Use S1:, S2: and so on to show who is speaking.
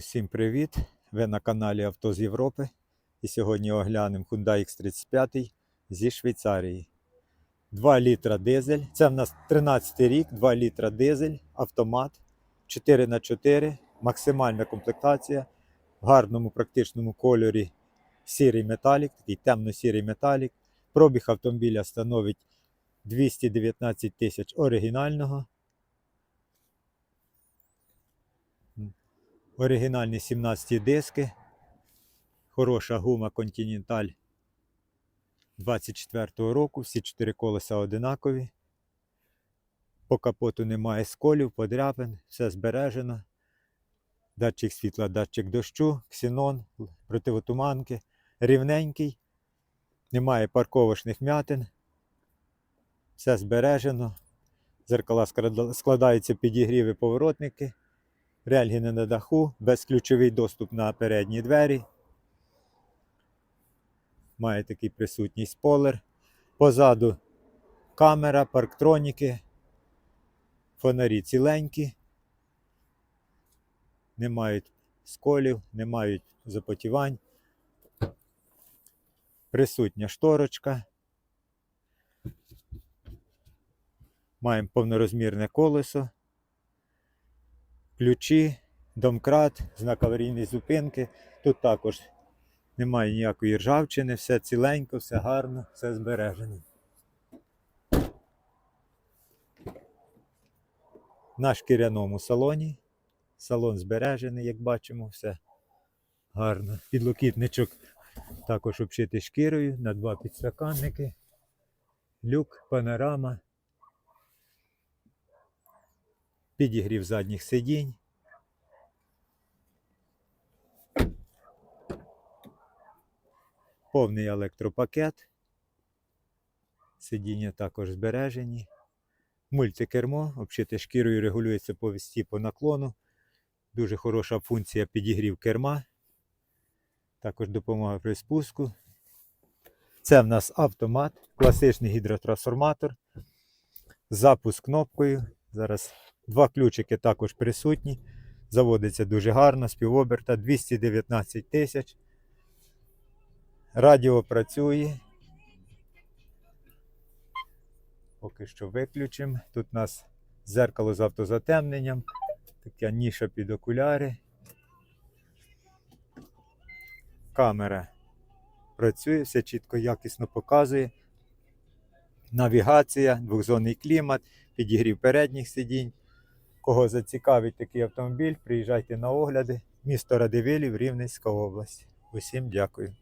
S1: Усім привіт! Ви на каналі Авто з Європи. І сьогодні оглянемо Hyundai X35 зі Швейцарії. 2 літра дизель. Це в нас 13 рік, 2 літра дизель, автомат 4х4, максимальна комплектація в гарному практичному кольорі сірий металік, такий темно-сірий металік. Пробіг автомобіля становить 219 тисяч оригінального. Оригінальні 17 диски. Хороша гума Continental 24-го року. Всі чотири колеса одинакові. По капоту немає сколів, подряпин, все збережено. Датчик світла, датчик дощу, ксенон, противотуманки. Рівненький. Немає парковочних м'ятин. Все збережено. Зеркала складаються підігріви поворотники. Рельгіни на даху, безключовий доступ на передні двері. Має такий присутній спойлер. Позаду камера, парктроніки, фонарі ціленькі. Не мають сколів, не мають запотівань. Присутня шторочка. Маємо повнорозмірне колесо ключі, домкрат, знак аварійної зупинки. Тут також немає ніякої ржавчини, все ціленько, все гарно, все збережено. На шкіряному салоні. Салон збережений, як бачимо, все гарно. Підлокітничок також обшитий шкірою на два підстаканники. Люк, панорама. Підігрів задніх сидінь. Повний електропакет. Сидіння також збережені. Мультикермо, обшите шкірою регулюється по вісті по наклону. Дуже хороша функція підігрів керма. Також допомога при спуску. Це в нас автомат, класичний гідротрансформатор. Запуск кнопкою. Зараз Два ключики також присутні. Заводиться дуже гарно, співоберта 219 тисяч. Радіо працює. Поки що виключимо. Тут у нас зеркало з автозатемненням, така ніша під окуляри. Камера працює, все чітко, якісно показує. Навігація, двохзонний клімат, підігрів передніх сидінь. Кого зацікавить такий автомобіль, приїжджайте на огляди. Місто Радивилів, Рівненська область. Усім дякую.